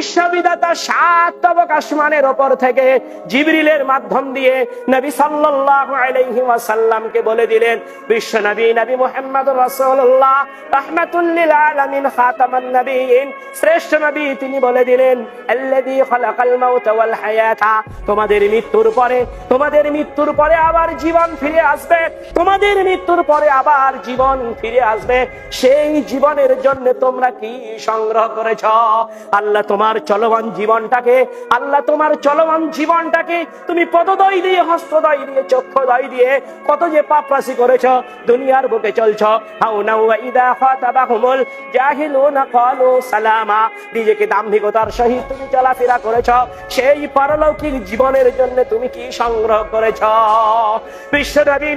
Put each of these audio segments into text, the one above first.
বিশ্ববিদাতা সাত তবক আসমানের ওপর থেকে জিবরিলের মাধ্যম দিয়ে নবী সাল্লাল্লাহু ওয়াসাল্লামকে বলে দিলেন, বিশ্ব নবী নবী মুহাম্মদ খাতামান নবীন, শ্রেষ্ঠ নবী। তিনি বলে দিলেন খালাকাল মাউত ওয়াল হায়াতা, তোমাদের মৃত্যুর পরে, তোমাদের মৃত্যুর পরে আবার জীবন ফিরে আসবে, তোমাদের মৃত্যুর পরে আবার জীবন ফিরে আসবে। সেই জীবনের জন্য তোমরা কি সংগ্রহ করেছ? আল্লাহ তোমার চলমান জীবনটাকে, আল্লাহ তোমার চলমান জীবনটাকে তুমি পদদয় দিয়ে, হস্তদয় দিয়ে, চক্ষুদয় দিয়ে কত যে পাপরাশি করেছ, দুনিয়ার বুকে চলছ। সালামা। নিজেকে দাম্ভিকতার সহিত তুমি চলাফেরা করেছ। সেই পারলৌকিক জীবনের জন্য তুমি কি সংগ্রহ করেছ?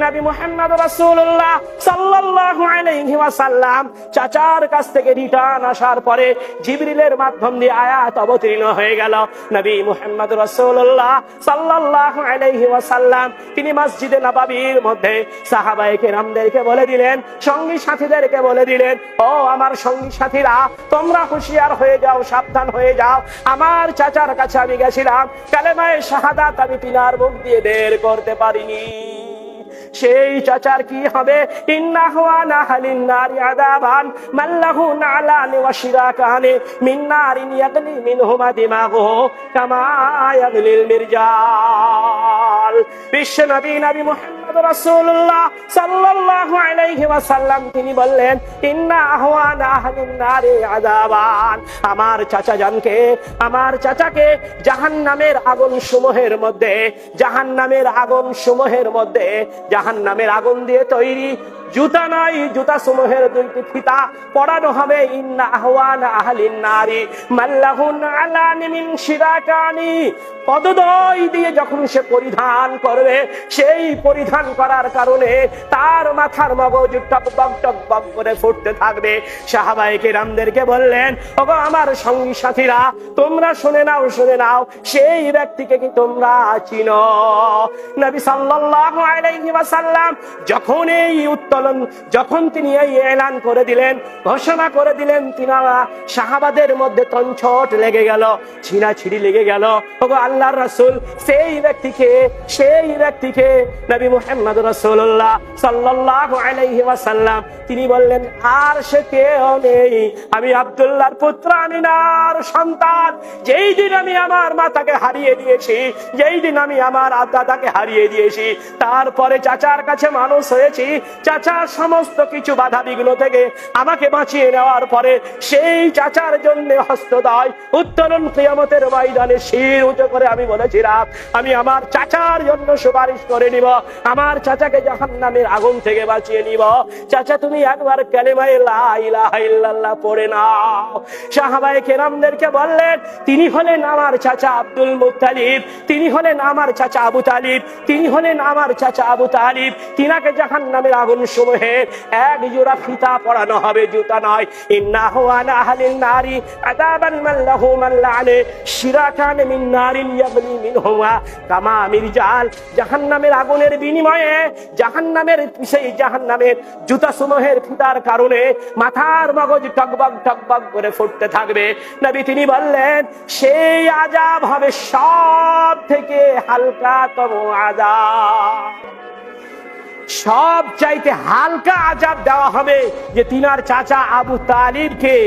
নবী মুহাম্মদ রাসূলুল্লাহ সাল্লাল্লাহু আলাইহি ওয়াসাল্লাম চাচার কাছ থেকে রিটার্ন আসার পরে জিবরিলের মাধ্যম দিয়ে আয়াত অবতীর্ণ হয়ে গেল। নবী মুহাম্মদ রাসূলুল্লাহ সাল্লাল্লাহু আলাইহি ওয়াসাল্লাম, তিনি মসজিদে নববীর মধ্যে সাহাবায়ে কেরামদেরকে বলে দিলেন, সঙ্গী সাথীদেরকে বলে দিলেন, ও আমার সঙ্গী সাথীরা, তোমরা হুঁশিয়ার হয়ে যাও, সাবধান হয়ে যাও। আমার চাচার কাছে আমি গেছিলাম, কালেমায়ে শাহাদাত আমি তিনার মুখ দিয়ে বের করতে পারিনি। সেই চাচার কি হবে? ইন্নাহু আনা হালিন নারি আদাবান, মাল্লাহু নালানি ওয়া শিরাকানি মিন নারিন ইয়াগলি মিনহুমা দিমাগুহু কামা ইয়াগলিল মিরজাল বিশ্ব নবী নবী মুহাম্মদ রাসূলুল্লাহ সাল্লাল্লাহু আলাইহি ওয়াসাল্লাম, তিনি বললেন, ইন্না আহওয়ানা আহলিন নারি আদাবান আমার চাচা জানকে আমার চাচাকে জাহান্নামের আগুন সমূহের মধ্যে, জাহান্নামের আগুন সমূহের মধ্যে, জাহান্নামের আগুন দিয়ে তৈরি জুতা নাই, জুতা সমূহের দুইটি ফিতা পড়ানো হবে, ইন্না আহওয়ান আহলিন নারী মাল্লাহুন আলানি মিন শিরাকানি। পদদয় দিয়ে যখন সে পরিধান করবে, সেই পরিধান করার কারণে তার মাথার মগজ টক বক টক বক করে ফুটতে থাকবে। সাহাবায়ে কেরামদেরকে বললেন, ওগো আমার সঙ্গী সাথীরা, তোমরা শুনে নাও শুনে নাও, সেই ব্যক্তিকে কি তোমরা চিনো? নবী সাল্লাল্লাহু আলাইহি ওয়াসাল্লাম যখন এই উত্তোলন, যখন তিনি এই এলান করে দিলেন, ঘোষণা করে দিলেন, তিনারা সাহাবাদের মধ্যে তঞ্ছট লেগে গেল ছিনা ছিড়ি লেগে গেল। ওগো আল্লাহর রাসূল, সেই ব্যক্তিকে সেই ব্যক্তিকে নবী মুহাম্মদ রাসূলুল্লাহ সাল্লাল্লাহু আলাইহি ওয়াসাল্লাম, তিনি বললেন, আর সে কেউ নেই। আমি আব্দুল্লাহর পুত্র আমিনার সন্তান। যেই দিন আমি আমার মাতাকে হারিয়ে দিয়েছি, যেই দিন আমি আমার দাদাকে হারিয়ে দিয়েছি, তারপরে চাচার কাছে মানুষ হয়েছি চাচার সমস্ত কিছু বাধা বিঘ্ন থেকে আমাকে বাঁচিয়ে নেওয়ার পরে সেই চাচার জন্য হস্তদয়, উত্তরণ কিয়ামতের ময়দানে শির উঁচু করে আমি বলেছিলাম, আমি আমার চাচার জন্য সুপারিশ করে নিব। আমার চাচাকে জাহান নামের আগুন থেকে বাঁচিয়ে নিব। চাচা, তুমি একবার কালেমায়ে লা পড়ে নাও। সাহাবায়ে কেরামদেরকে বললেন, তিনি হলেন আমার চাচা আব্দুল মুত্তালিব, তিনি হলেন আমার চাচা আবু তালিব, তিনি হলেন আমার চাচা আবু তালিব। তিনাকে জাহান নামের আগুন সমূহে এক জোড়া ফিতা পরানো হবে, জুতা নয়। ইন্নাহু আলা আহলিন নারি মিন কামা মিরজাল জাহান্নামের আগুনের বিনিময়ে, জাহান্নামের সেই জাহান্নামের জুতা সমূহের ফিতার কারণে মাথার মগজ টকবক টকবক করে ফুটতে থাকবে। নবী তিনি বললেন, সেই আজাব হবে সব থেকে হালকাতম আজাব। সব চাইতে হালকা আজাব দেওয়া হবে যে তিনার চাচা আবু তালিবকে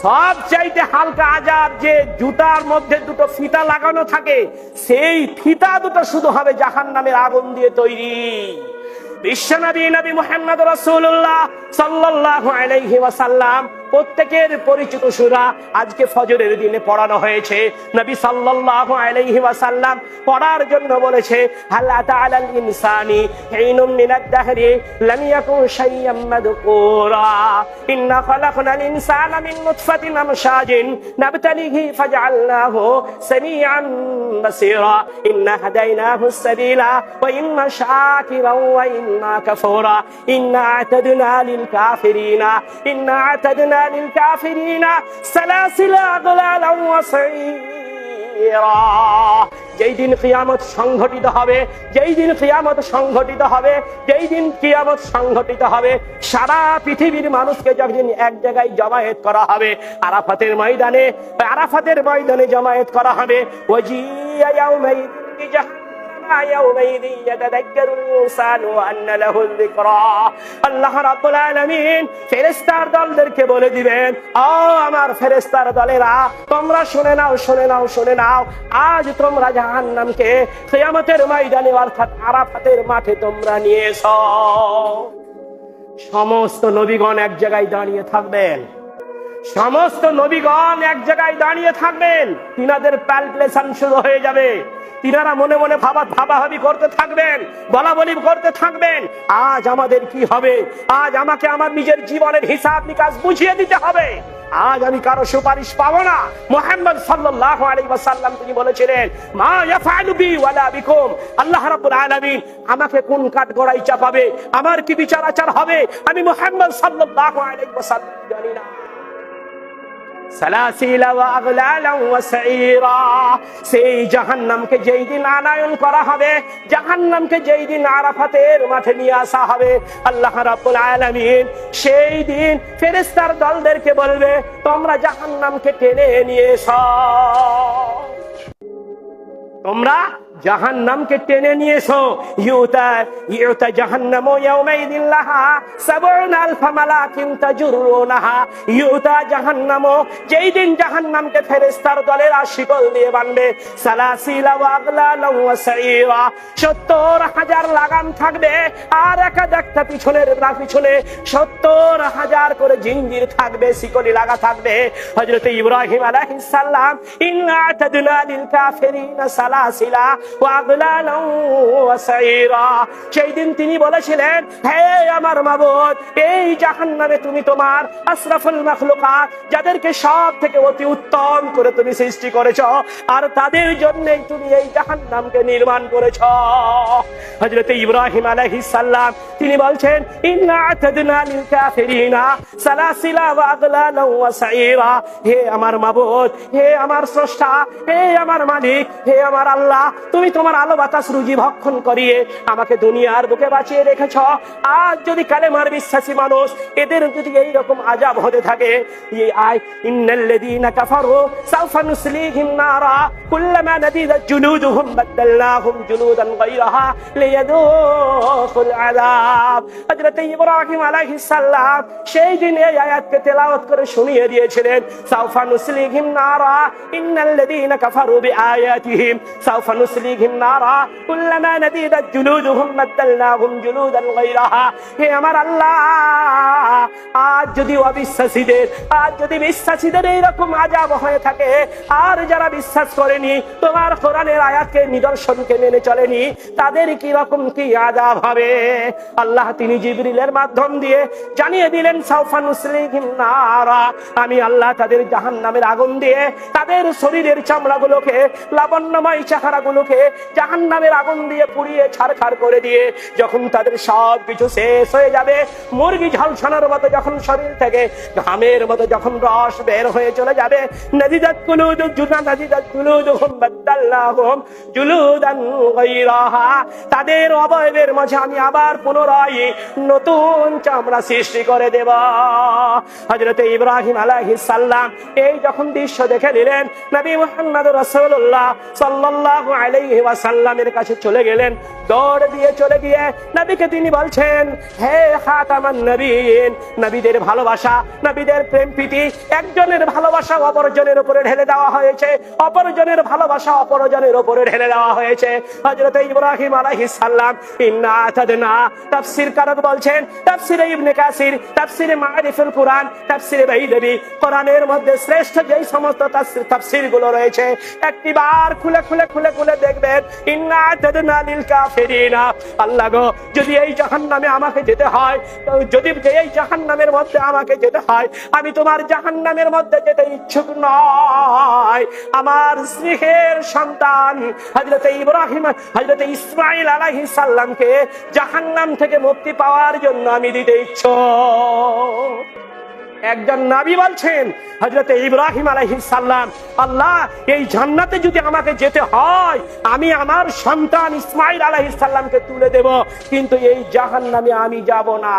সব চাইতে হালকা আজাব যে জুতার মধ্যে দুটো ফিতা লাগানো থাকে, সেই ফিতা দুটো শুধু হবে জাহান নামের আগুন দিয়ে তৈরি। বিশ্বনবী নবী মোহাম্মদ রসুল্লাহ সাল্লাহ আলাইহি ওয়াসাল্লাম প্রত্যেকের পরিচিত সূরা আজকে ফজরের দিনে পড়ানো হয়েছে নবী সাল্লাল্লাহু আলাইহি ওয়াসাল্লাম পড়ার জন্য বলেছে হাল আতাআলাল ইনসানি হিনুম মিনাদ দাহরি লাম ইয়াকুন শাইয়াম মাদকুরা ইন্না খালাকনাল ইনসানা মিন নুতফাতিন আমশাজিন নাবতালিহি ফাজআলনাহু সামিআন বাসীরা ইন্না হাদাইনাহু السبيلا وإما شاكرا وإما كفورا إنا أعتدنا للكافرين إنا أعتدنا للكافرين سلاسل أغلالا وصعيرا যেই দিন কিয়ামত সংঘটিত হবে যেই দিন কিয়ামত সংঘটিত হবে যেই দিন কিয়ামত সংঘটিত হবে সারা পৃথিবীর মানুষকে যখন এক জায়গায় জমায়েত করা হবে আরাফাতের ময়দানে আরাফাতের ময়দানে জমায়েত করা হবে ওয়াজিয়া ইয়াউমাইদিন বিজাহান্নাম يومئذ يتذكر الإنسان وأن له الذكرى আল্লাহ রাব্বুল আলামিন ফেরেশতার দলদেরকে বলে দিবেন ও আমার ফেরেশতার দলেরা তোমরা শুনে নাও শুনে নাও শুনে নাও আজ তোমরা জাহান্নামকে কিয়ামতের ময়দানে অর্থাৎ আরাফাতের মাঠে তোমরা নিয়ে এসো সমস্ত নবীগণ এক জায়গায় দাঁড়িয়ে থাকবেন সমস্ত নবীগণ এক জায়গায় দাঁড়িয়ে থাকবেন তিনাদের প্যালপ্লেশন শুরু হয়ে যাবে তিনারা মনে মনে ভাবা ভাবাভাবি করতে থাকবেন বলা বলি করতে থাকবেন। আজ আমাদের কি হবে? আজ আমাকে আমার নিজের জীবনের হিসাব নিকাশ বুঝিয়ে দিতে হবে। আজ আমি কারও সুপারিশ পাবো না। মোহাম্মদ সাল্লাল্লাহু আলাইহি ওয়াসাল্লাম তিনি বলেছিলেন, মা ইয়াফআলু বি ওয়ালা বিকুম। আল্লাহ রাব্বুল আলামিন আমাকে কোন কাঠ গড়াই চাপাবে? আমার কি বিচার আচার হবে? আমি মোহাম্মদ সাল্লাল্লাহু আলাইহি ওয়াসাল্লাম জানি না। সেই জাহান্নামকে যেই দিন আনায়ন করা হবে, জাহান্নামকে যেই দিন আরাফাতের মাঠে নিয়ে আসা হবে, আল্লাহ রাব্বুল আলামিন সেই দিন ফেরেশতার দলদেরকে বলবে, তোমরা জাহান্নামকে টেনে নিয়ে এসো। তোমরা জাহান্নামকে টেনে নিয়ে যেই দিন জাহান্নামকে ফেরেশতার দলের শিকল দিয়ে বানবে। সালাসিলা ওয়া আগলালা ওয়া সাইরা। 70 হাজার লাগাম থাকবে আর একাদ একটা পিছনের পিছনে 70 হাজার করে জিঞ্জির থাকবে, শিকলি লাগা থাকবে। হযরত ইব্রাহিম আলাইহিস তিনি বলেছিলেন, হে আমার এই জাহান্নামে তুমি তোমার আশরাফুল যাদেরকে সব থেকে অতি উত্তম করে তুমি সৃষ্টি করেছ, আর তাদের জন্যই তুমি এই জাহান্নামকে নির্মাণ করেছ। হযরত ইব্রাহিম তিনি বলছেন হে আমার হে আমার স্রষ্টা, হে আমার মালিক, হে আমার আল্লাহ তুমি তোমার আলো বাতাস রুজি ভক্ষণ করিয়ে আমাকে দুনিয়ার বুকে বাঁচিয়ে রেখেছ। আজ যদি কালেমার বিশ্বাসী মানুষ এদের যদি এই রকম আজাব হতে থাকে সালাম সেই দিন এই আয়াতকে তেলাওয়াত করে শুনিয়ে দিয়েছিলেন সাউফা নুসলিহিম নারা, ইন্নাল্লাযীনা জুলুদুহুম বাদদালনাহুম জুলুদান গায়রাহা হে আমার আল্লাহ, আজ যদি অবিশ্বাসীদের আজ যদি বিশ্বাসীদের এইরকম আজাব হয়ে থাকে, আর যারা বিশ্বাস করেনি, তোমার কোরআনের আয়াতকে নিদর্শনকে মেনে চলেনি, তাদের কি আজাব হবে? আল্লাহ তিনি জিবরিলের মাধ্যম দিয়ে জানিয়ে দিলেন, সাউফা নুসলিহিম নারা। আমি আল্লাহ তাদের জাহান্নামের আগুন দিয়ে তাদের শরীরের চামড়াগুলোকে, লাবণ্যময় চেহারাগুলোকে জাহান্নামের আগুন দিয়ে পুড়িয়ে ছাড়খাড় করে দিয়ে যখন তাদের সব কিছু শেষ হয়ে যাবে, মুরগি ঝলসানোর মতো যখন শরীর থেকে ঘামের মতো যখন রস বের হয়ে চলে যাবে তাদের অবয়বের মাঝে আমি আবার পুনরায় নতুন চামড়া সৃষ্টি করে দেব। হযরত ইব্রাহিম আলাইহিস সালাম এই যখন দৃশ্য দেখে নিলেন, নবী মুহাম্মদ রাসূলুল্লাহ সাল্লাল্লাহু আলাইহি ওয়াসাল্লামের কাছে চলে গেলেন। দৌড় দিয়ে চলে গিয়ে নবীকে তিনি বলছেন, হে খাতামান নবীন, নবীদের ভালোবাসা, নবীদের প্রেম প্রীতি একজনের ভালোবাসা অপরজনের উপরে ঢেলে দেওয়া হয়েছে, অপরজনের ভালোবাসা অপরজনের উপরে ঢেলে দেওয়া হয়েছে। হযরত ইব্রাহিম আলাইহিস ইন্না আতাদনা। তাফসীর কারক বলছেন ইবনে কাসির মারিফুল কোরআনের মধ্যে শ্রেষ্ঠ যেই সমস্ত তাফসীরগুলো রয়েছে একটি বার খুলে খুলে খুলে খুলে দেখবেন যদি এই আমাকে যেতে হয়, যদি এই জাহান্নামের মধ্যে আমাকে যেতে হয়, আমি তোমার জাহান্নামের মধ্যে যেতে ইচ্ছুক নয়। আমার স্নেহের সন্তান হযরত ইব্রাহিম, হযরত ইসমাইল আলাইহিস সালামকে জাহান্নাম থেকে মুক্তি পাওয়ার জন্য আমি দিতে ইচ্ছুক। একজন নাবি বলছেন হজরত ইব্রাহিম সাল্লাম আল্লাহ, এই জান্নাতে যদি আমাকে যেতে হয়, আমি আমার সন্তান ইসমাইল আলাইহিস সালামকে তুলে দেব, কিন্তু এই জাহান নামে আমি যাব না।